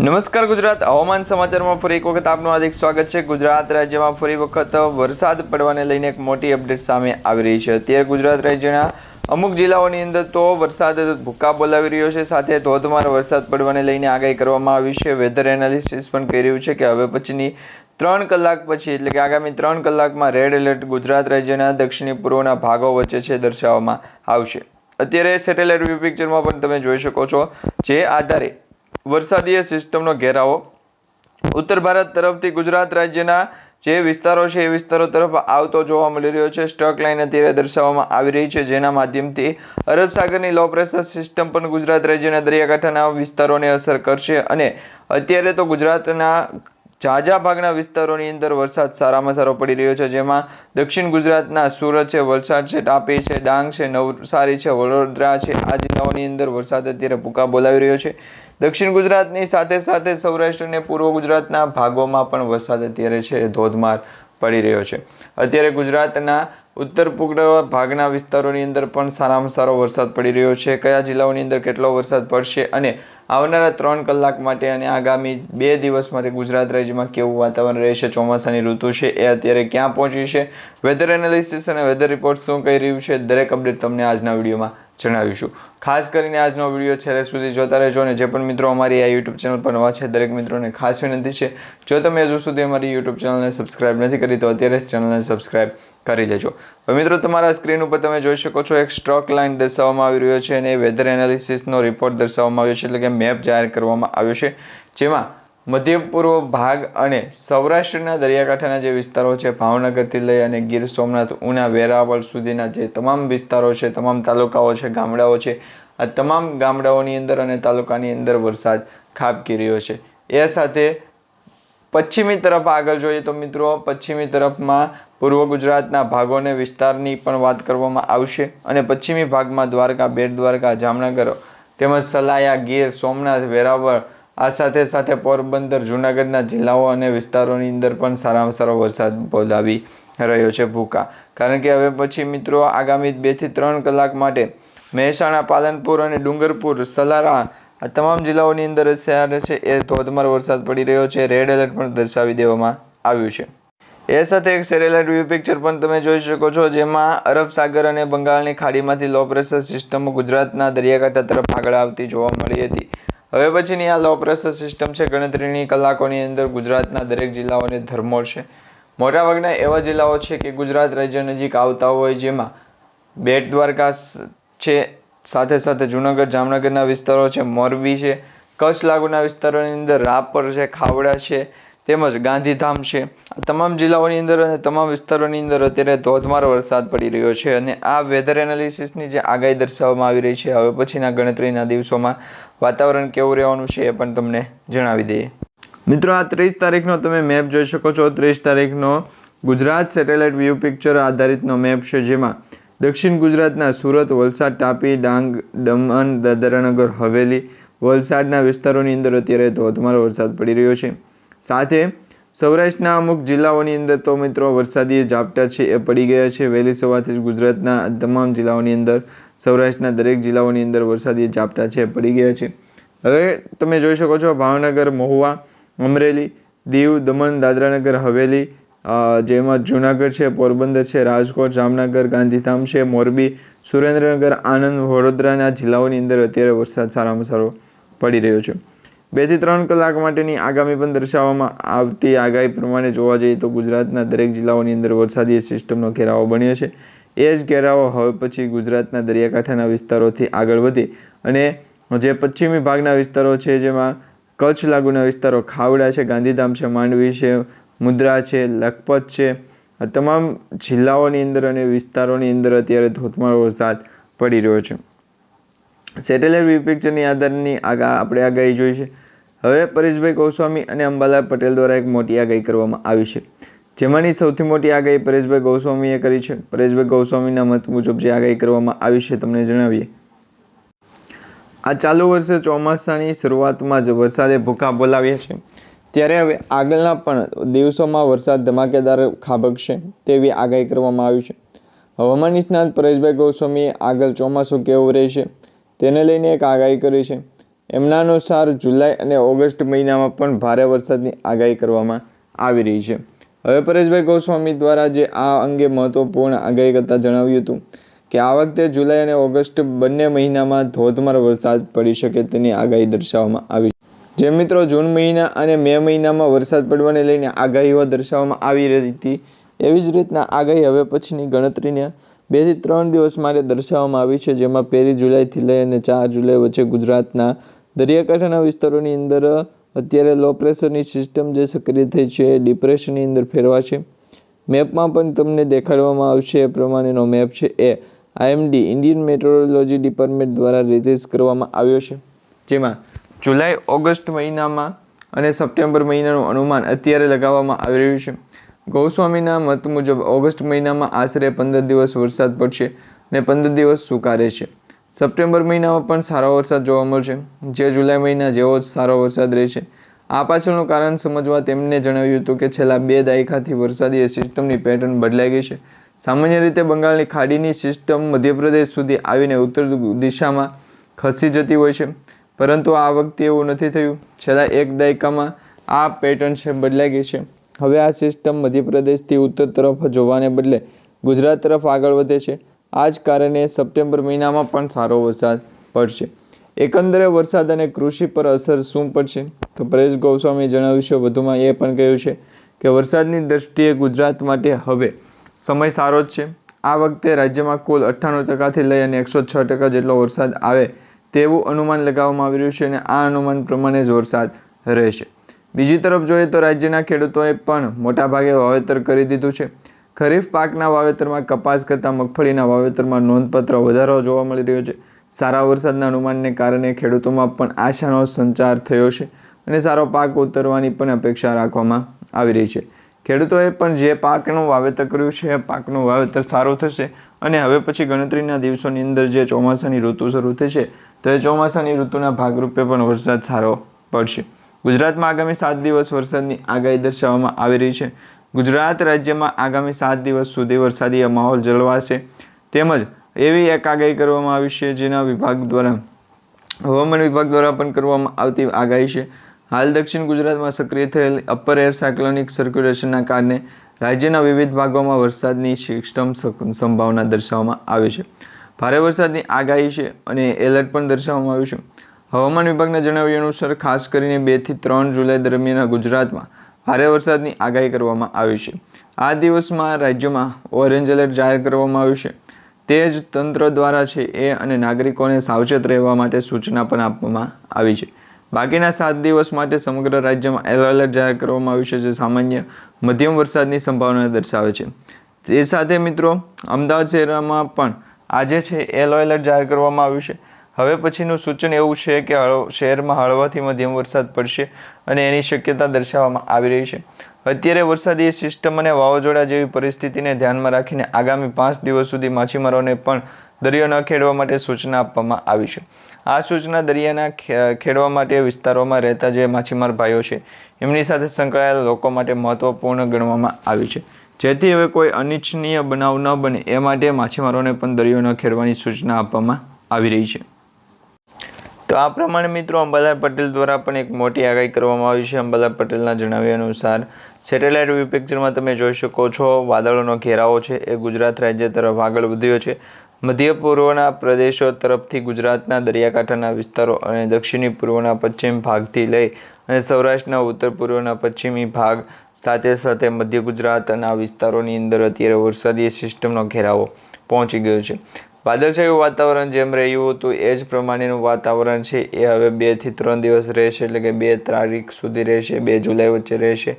નમસ્કાર ગુજરાત. હવામાન સમાચારમાં ફરી એક વખત આપનું હાર્દિક સ્વાગત છે. ગુજરાત રાજ્યમાં ફરી વખત વરસાદ પડવાને લઈને એક મોટી અપડેટ સામે આવી રહી છે. અત્યારે ગુજરાત રાજ્યના અમુક જિલ્લાઓની અંદર તો વરસાદ ભૂકા બોલાવી રહ્યો છે. સાથે ધોધમાર વરસાદ પડવાને લઈને આગાહી કરવામાં આવી છે. વેધર એનાલિસિસ પણ કહી રહ્યું છે કે હવે પછીની ત્રણ કલાક પછી, એટલે કે આગામી ત્રણ કલાકમાં રેડ એલર્ટ ગુજરાત રાજ્યના દક્ષિણી પૂર્વના ભાગો વચ્ચે છે દર્શાવવામાં આવશે. અત્યારે સેટેલાઇટ વ્યૂ પિક્ચરમાં પણ તમે જોઈ શકો છો. જે આધારે વરસાદીય સિસ્ટમનો ઘેરાવો. ઉત્તર ભારત તરફથી ગુજરાત રાજ્યના જે વિસ્તારો છે એ વિસ્તારો તરફ આવતો જોવા મળી રહ્યો છે. સ્ટક લાઇન અત્યારે દર્શાવવામાં આવી રહી છે, જેના માધ્યમથી અરબ સાગરની લો પ્રેશર સિસ્ટમ પણ ગુજરાત રાજ્યના દરિયાકાંઠાના વિસ્તારોને અસર કરશે અને અત્યારે તો ગુજરાતના ઝાઝા ભાગના વિસ્તારોની અંદર વરસાદ સારામાં સારો પડી રહ્યો છે. જેમાં દક્ષિણ ગુજરાતના સુરત છે, વલસાડ છે, તાપી છે, ડાંગ છે, નવસારી છે, વડોદરા છે, આ જિલ્લાઓની અંદર વરસાદ અત્યારે ભૂકા બોલાવી રહ્યો છે. દક્ષિણ ગુજરાતની સાથે સાથે સૌરાષ્ટ્ર અને પૂર્વ ગુજરાતના ભાગોમાં પણ વરસાદ અત્યારે છે, ધોધમાર પડી રહ્યો છે. અત્યારે ગુજરાતના ઉત્તર પૂર્વ ભાગના વિસ્તારોની અંદર પણ સારામાં સારો વરસાદ પડી રહ્યો છે. કયા જિલ્લાઓની અંદર કેટલો વરસાદ પડશે અને આવનારા ત્રણ કલાક માટે અને આગામી બે દિવસ માટે ગુજરાત રાજ્યમાં કેવું વાતાવરણ રહેશે? ચોમાસાની ઋતુ છે, એ અત્યારે ક્યાં પહોંચી છે? વેધર એનાલિસિસ અને વેધર રિપોર્ટ શું કહી રહ્યું છે? દરેક અપડેટ તમને આજના વિડીયોમાં જણાવીશું. ખાસ કરીને આજનો વીડિયો છેલ્લે સુધી જોતા રહેજો અને જે પણ મિત્રો અમારી આ યુટ્યુબ ચેનલ પર નવા છે, દરેક મિત્રોને ખાસ વિનંતી છે, જો તમે હજુ સુધી અમારી યુટ્યુબ ચેનલને સબસ્ક્રાઇબ નથી કરી તો અત્યારે જ ચેનલને સબસ્ક્રાઇબ કરી લેજો. હવે મિત્રો, તમારા સ્ક્રીન ઉપર તમે જોઈ શકો છો એક સ્ટ્રોક લાઇન દર્શાવવામાં આવી રહ્યો છે અને વેધર એનાલિસિસનો રિપોર્ટ દર્શાવવામાં આવ્યો છે, એટલે કે મેપ જાહેર કરવામાં આવ્યો છે, જેમાં મધ્ય પૂર્વ ભાગ અને સૌરાષ્ટ્રના દરિયાકાંઠાના જે વિસ્તારો છે, ભાવનગરથી લઈ અને ગીર સોમનાથ, ઉના, વેરાવળ સુધીના જે તમામ વિસ્તારો છે, તમામ તાલુકાઓ છે, ગામડાઓ છે, આ તમામ ગામડાઓની અંદર અને તાલુકાની અંદર વરસાદ ખાબકી રહ્યો છે. એ સાથે પશ્ચિમી તરફ આગળ જોઈએ તો મિત્રો, પશ્ચિમી તરફમાં પૂર્વ ગુજરાતના ભાગોને વિસ્તારની પણ વાત કરવામાં આવશે અને પશ્ચિમી ભાગમાં દ્વારકા, બેટ દ્વારકા, જામનગર તેમજ સલાયા, ગીર, સોમનાથ, વેરાવળ આ સાથે સાથે પોરબંદર, જૂનાગઢના જિલ્લાઓ અને વિસ્તારોની અંદર પણ સારામાં સારો વરસાદ બોલાવી રહ્યો છે ભૂકા. કારણ કે હવે પછી મિત્રો આગામી બેથી ત્રણ કલાક માટે મહેસાણા, પાલનપુર અને ડુંગરપુર, સલારા આ તમામ જિલ્લાઓની અંદર અત્યારે છે એ ધોધમાર વરસાદ પડી રહ્યો છે. રેડ એલર્ટ પણ દર્શાવી દેવામાં આવ્યું છે. એ સાથે એક સેટેલાઇટ વ્યૂ પિક્ચર પણ તમે જોઈ શકો છો, જેમાં અરબ સાગર અને બંગાળની ખાડીમાંથી લો પ્રેશર સિસ્ટમો ગુજરાતના દરિયાકાંઠા તરફ આગળ આવતી જોવા મળી હતી. હવે પછીની આ લો પ્રેશર સિસ્ટમ છે, ગણતરીની કલાકોની અંદર ગુજરાતના દરેક જિલ્લાઓને ધરમોડશે મોટાભાગના એવા જિલ્લાઓ છે કે ગુજરાત રાજ્ય નજીક આવતા હોય જેમાં બેટ દ્વારકા છે, સાથે સાથે જૂનાગઢ, જામનગરના વિસ્તારો છે, મોરબી છે, કચ્છ લાગુના વિસ્તારોની અંદર રાપર છે, ખાવડા છે, તેમજ ગાંધીધામ છે. આ તમામ જિલ્લાઓની અંદર અને તમામ વિસ્તારોની અંદર અત્યારે ધોધમાર વરસાદ પડી રહ્યો છે અને આ વેધર એનાલિસિસની જે આગાહી દર્શાવવામાં આવી રહી છે, હવે પછીના ગણતરીના દિવસોમાં વાતાવરણ કેવું રહેવાનું છે એ પણ તમને જણાવી દઈએ. મિત્રો, આ ત્રીસ તારીખનો તમે મેપ જોઈ શકો છો. ત્રીસ તારીખનો ગુજરાત સેટેલાઇટ વ્યૂ પિક્ચર આધારિતનો મેપ છે, જેમાં દક્ષિણ ગુજરાતના સુરત, વલસાડ, તાપી, ડાંગ, દમણ, દાદરાનગર, હવેલી વલસાડના વિસ્તારોની અંદર અત્યારે ધોધમાર વરસાદ પડી રહ્યો છે. સાથે સૌરાષ્ટ્રના અમુક જિલ્લાઓની અંદર તો મિત્રો વરસાદી ઝાપટા છે એ પડી ગયા છે. વહેલી સવારથી જ ગુજરાતના તમામ જિલ્લાઓની અંદર સૌરાષ્ટ્રના દરેક જિલ્લાઓની અંદર વરસાદી ઝાપટા છે, પડી ગયા છે. હવે તમે જોઈ શકો છો ભાવનગર, મહુવા, અમરેલી, દીવ, દમણ, દાદરાનગર, હવેલી જેમાં જૂનાગઢ છે, પોરબંદર છે, રાજકોટ, જામનગર, ગાંધીધામ છે, મોરબી, સુરેન્દ્રનગર, આણંદ, વડોદરાના જિલ્લાઓની અંદર અત્યારે વરસાદ સારામાં સારો પડી રહ્યો છે. બેથી ત્રણ કલાક માટેની આગામી પણ દર્શાવવામાં આવતી આગાહી પ્રમાણે જોવા જઈએ તો ગુજરાતના દરેક જિલ્લાઓની અંદર વરસાદી સિસ્ટમનો ઘેરાવો બન્યો છે. એ જ ઘેરાવો હવે પછી ગુજરાતના દરિયાકાંઠાના વિસ્તારોથી આગળ વધી અને જે પશ્ચિમી ભાગના વિસ્તારો છે, જેમાં કચ્છ લાગુના વિસ્તારો ખાવડા છે, ગાંધીધામ છે, માંડવી છે, મુદ્રા છે, લખપત છે, આ તમામ જિલ્લાઓની અંદર અને વિસ્તારોની અંદર અત્યારે ધોધમાર વરસાદ પડી રહ્યો છે. સેટેલાઇટ પિક્ચરની આધારની આગા, આપણે આગાહી જોઈ છે. હવે પરેશભાઈ ગોસ્વામી અને અંબાલાલ પટેલ દ્વારા એક મોટી આગાહી કરવામાં આવી છે. જેમાંની સૌથી મોટી આગાહી પરેશભાઈ ગોસ્વામીએ કરી છે. પરેશભાઈ ગોસ્વામીના મત મુજબ જે આગાહી કરવામાં આવી છે તમને જણાવીએ. આ ચાલુ વર્ષે ચોમાસાની શરૂઆતમાં જ વરસાદે ભૂખા બોલાવ્યા છે. ત્યારે હવે આગળના પણ દિવસોમાં વરસાદ ધમાકેદાર ખાબકશે તેવી આગાહી કરવામાં આવી છે. હવામાન નિષ્ણાત પરેશભાઈ ગોસ્વામીએ આગળ ચોમાસું કેવું રહેશે તેને લઈને એક આગાહી કરી છે. એમના અનુસાર જુલાઈ અને ઓગસ્ટ મહિનામાં પણ ભારે વરસાદની આગાહી કરવામાં આવી રહી છે. હવે પરેશભાઈ ગોસ્વામી દ્વારા જે આ અંગે મહત્વપૂર્ણ આગાહી કરતાં જણાવ્યું હતું કે આ વખતે જુલાઈ અને ઓગસ્ટ બંને મહિનામાં ધોધમાર વરસાદ પડી શકે તેની આગાહી દર્શાવવામાં આવી જે મિત્રો, જૂન મહિના અને મે મહિનામાં વરસાદ પડવાને લઈને આગાહીઓ દર્શાવવામાં આવી રહી હતી, એવી જ રીતના આગાહી હવે પછીની ગણતરીને બેથી ત્રણ દિવસ માટે દર્શાવવામાં આવી છે, જેમાં પહેલી જુલાઈથી લઈ અને ચાર જુલાઈ વચ્ચે ગુજરાતના દરિયાકાંઠાના વિસ્તારોની અંદર અત્યારે લો પ્રેશરની સિસ્ટમ જે સક્રિય થઈ છે, એ ડિપ્રેશનની અંદર ફેરવાશે મેપમાં પણ તમને દેખાડવામાં આવશે, એ પ્રમાણેનો મેપ છે એ. આઈએમડી ઇન્ડિયન મેટ્રોલોજી ડિપાર્ટમેન્ટ દ્વારા રિલીઝ કરવામાં આવ્યો છે. જેમાં જુલાઈ ઓગસ્ટ મહિનામાં અને સપ્ટેમ્બર મહિનાનું અનુમાન અત્યારે લગાવવામાં આવી રહ્યું છે. ગૌસ્વામીના મત મુજબ ઓગસ્ટ મહિનામાં આશરે પંદર દિવસ વરસાદ પડશે અને પંદર દિવસ સુકા રહેશે સપ્ટેમ્બર મહિનામાં પણ સારો વરસાદ જોવા મળશે. જે જુલાઈ મહિના જેવો જ સારો વરસાદ રહેશે. આ પાછળનું કારણ સમજવા તેમને જણાવ્યું હતું કે છેલ્લા બે દાયકાથી વરસાદી સિસ્ટમની પેટર્ન બદલાઈ ગઈ છે. સામાન્ય રીતે બંગાળની ખાડીની સિસ્ટમ મધ્યપ્રદેશ સુધી આવીને ઉત્તર દિશામાં ખસી જતી હોય છે. પરંતુ આ વખતે એવું નથી થયું. છેલ્લા એક દાયકામાં આ પેટર્ન છે બદલાઈ ગઈ છે. હવે આ સિસ્ટમ મધ્યપ્રદેશથી ઉત્તર તરફ જોવાને બદલે ગુજરાત તરફ આગળ વધે છે. આ જ કારણે સપ્ટેમ્બર મહિનામાં પણ સારો વરસાદ પડશે. એકંદરે વરસાદ અને કૃષિ પર અસર શું પડશે? તો પરેશ ગોસ્વામીએ જણાવ્યું છે, વધુમાં એ પણ કહ્યું છે કે વરસાદની દ્રષ્ટિએ ગુજરાત માટે હવે સમય સારો જ છે. આ વખતે રાજ્યમાં કુલ અઠ્ઠાણું ટકાથી લઈ અને એકસો છ ટકા જેટલો વરસાદ આવે તેવું અનુમાન લગાવવામાં આવી રહ્યું છે અને આ અનુમાન પ્રમાણે જ વરસાદ રહેશે. બીજી તરફ જોઈએ તો રાજ્યના ખેડૂતોએ પણ મોટાભાગે વાવેતર કરી દીધું છે. ખરીફ પાકના વાવેતરમાં, કપાસ કરતાં મગફળીના વાવેતરમાં નોંધપાત્ર વધારો જોવા મળી રહ્યો છે. સારા વરસાદના અનુમાનને કારણે ખેડૂતોમાં પણ આશાનો સંચાર થયો છે અને સારો પાક ઉતરવાની પણ અપેક્ષા રાખવામાં આવી રહી છે. ખેડૂતોએ પણ જે પાકનું વાવેતર કર્યું છે પાકનું વાવેતર સારું થશે અને હવે પછી ગણતરીના દિવસોની અંદર જે ચોમાસાની ઋતુ શરૂ થશે, તો એ ચોમાસાની ઋતુના ભાગરૂપે પણ વરસાદ સારો પડશે. ગુજરાતમાં આગામી સાત દિવસ વરસાદની આગાહી દર્શાવવામાં આવી રહી છે. ગુજરાત રાજ્યમાં આગામી સાત દિવસ સુધી વરસાદી માહોલ જળવાશે. તેમજ એવી એક આગાહી કરવામાં આવી છે જેના વિભાગ દ્વારા, હવામાન વિભાગ દ્વારા પણ કરવામાં આવતી આગાહી છે. હાલ દક્ષિણ ગુજરાતમાં સક્રિય થયેલ અપર એર સાયક્લોનિક સર્ક્યુલેશનના કારણે રાજ્યના વિવિધ ભાગોમાં વરસાદની સિસ્ટમ સંભાવના દર્શાવવામાં આવી છે. ભારે વરસાદની આગાહી છે અને એલર્ટ પણ દર્શાવવામાં આવ્યું છે. હવામાન વિભાગના જણાવ્યા અનુસાર, ખાસ કરીને બેથી ત્રણ જુલાઈ દરમિયાન ગુજરાતમાં ભારે વરસાદની આગાહી કરવામાં આવી છે. આ દિવસમાં રાજ્યમાં ઓરેન્જ એલર્ટ જાહેર કરવામાં આવ્યું છે. તે જ તંત્ર દ્વારા છે એ અને નાગરિકોને સાવચેત રહેવા માટે સૂચના પણ આપવામાં આવી છે. બાકીના સાત દિવસ માટે સમગ્ર રાજ્યમાં એલો એલર્ટ જાહેર કરવામાં આવ્યું છે, જે સામાન્ય મધ્યમ વરસાદની સંભાવના દર્શાવે છે. તે સાથે મિત્રો, અમદાવાદ શહેરમાં પણ આજે છે એલો એલર્ટ જાહેર કરવામાં આવ્યું છે. હવે પછીનું સૂચન એવું છે કે શહેરમાં હળવાથી મધ્યમ વરસાદ પડશે અને એની શક્યતા દર્શાવવામાં આવી રહી છે. અત્યારે વરસાદી સિસ્ટમ અને વાવાઝોડા જેવી પરિસ્થિતિને ધ્યાનમાં રાખીને આગામી પાંચ દિવસ સુધી માછીમારોને પણ દરિયો ન ખેડવા માટે સૂચના આપવામાં આવી છે. આ સૂચના દરિયાના ખેડવા માટે વિસ્તારોમાં રહેતા જે માછીમાર ભાઈઓ છે, એમની સાથે સંકળાયેલા લોકો માટે મહત્વપૂર્ણ ગણવામાં આવી છે. જેથી હવે કોઈ અનિચ્છનીય બનાવ ન બને, એ માટે માછીમારોને પણ દરિયો ન ખેડવાની સૂચના આપવામાં આવી રહી છે. તો આ પ્રમાણે મિત્રો અંબાલાલ પટેલ દ્વારા પણ એક મોટી આગાહી કરવામાં આવી છે. અંબાલાલ પટેલના જણાવ્યા અનુસાર, સેટેલાઇટ વ્યૂ પિક્ચરમાં તમે જોઈ શકો છો, વાદળોનો ઘેરાવો છે, એ ગુજરાત રાજ્ય તરફ આગળ વધ્યો છે. મધ્ય પૂર્વના પ્રદેશો તરફથી ગુજરાતના દરિયાકાંઠાના વિસ્તારો અને દક્ષિણી પૂર્વના પશ્ચિમ ભાગથી લઈ અને સૌરાષ્ટ્રના ઉત્તર પૂર્વના પશ્ચિમી ભાગ સાથે સાથે મધ્ય ગુજરાતના વિસ્તારોની અંદર અત્યારે વરસાદી સિસ્ટમનો ઘેરાવો પહોંચી ગયો છે. વાદળછાયું વાતાવરણ જેમ રહ્યું હતું, એ જ પ્રમાણેનું વાતાવરણ છે. એ હવે બેથી ત્રણ દિવસ રહેશે, એટલે કે બે તારીખ સુધી રહેશે, બે જુલાઈ વચ્ચે રહેશે.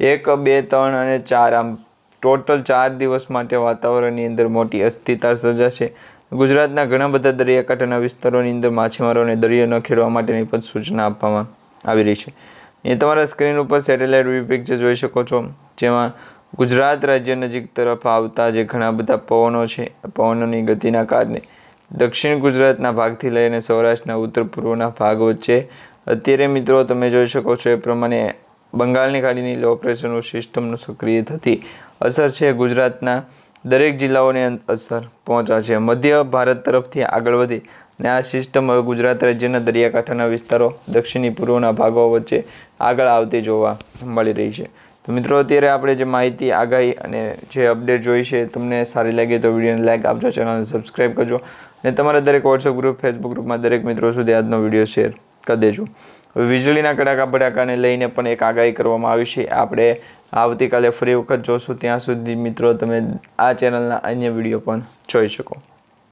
એક, બે, ત્રણ અને ચાર, આમ ટોટલ ચાર દિવસ માટે વાતાવરણની અંદર મોટી અસ્થિરતા સર્જાશે. ગુજરાતના ઘણા બધા દરિયાકાંઠાના વિસ્તારોની અંદર માછીમારોને દરિયો ન ખેડવા માટેની પણ સૂચના આપવામાં આવી રહી છે. એ તમારા સ્ક્રીન ઉપર સેટેલાઇટ વ્યૂ પિક્ચર જોઈ શકો છો, જેમાં ગુજરાત રાજ્ય નજીક તરફ આવતા જે ઘણા બધા પવનો છે, પવનોની ગતિના કારણે દક્ષિણ ગુજરાતના ભાગથી લઈને સૌરાષ્ટ્રના ઉત્તર પૂર્વના ભાગ વચ્ચે અત્યારે મિત્રો તમે જોઈ શકો છો એ પ્રમાણે બંગાળની ખાડીની લો પ્રેશરનું સિસ્ટમનું સક્રિય થતી અસર છે. ગુજરાતના દરેક જિલ્લાઓને અસર પહોંચાડશે મધ્ય ભારત તરફથી આગળ વધી અને આ સિસ્ટમ હવે ગુજરાત રાજ્યના દરિયાકાંઠાના વિસ્તારો દક્ષિણી પૂર્વના ભાગો વચ્ચે આગળ આવતી જોવા મળી રહી છે. તો મિત્રો, અત્યારે આપણે જે માહિતી આગાહી અને જે અપડેટ જોઈ છે, તમને સારી લાગે તો વિડીયોને લાઇક આપજો ચેનલને સબસ્ક્રાઈબ કરજો અને તમારા દરેક વોટ્સઅપ ગ્રુપ ફેસબુક ગ્રુપમાં દરેક મિત્રો સુધી આજનો વીડિયો શેર કરી દેજો. વીજળીના કડાકા ભડાકાને લઈને પણ એક આગાહી કરવામાં આવી છે. આપણે આવતીકાલે ફરી વખત જોશું. ત્યાં સુધી મિત્રો, તમે આ ચેનલના અન્ય વીડિયો પણ જોઈ શકો.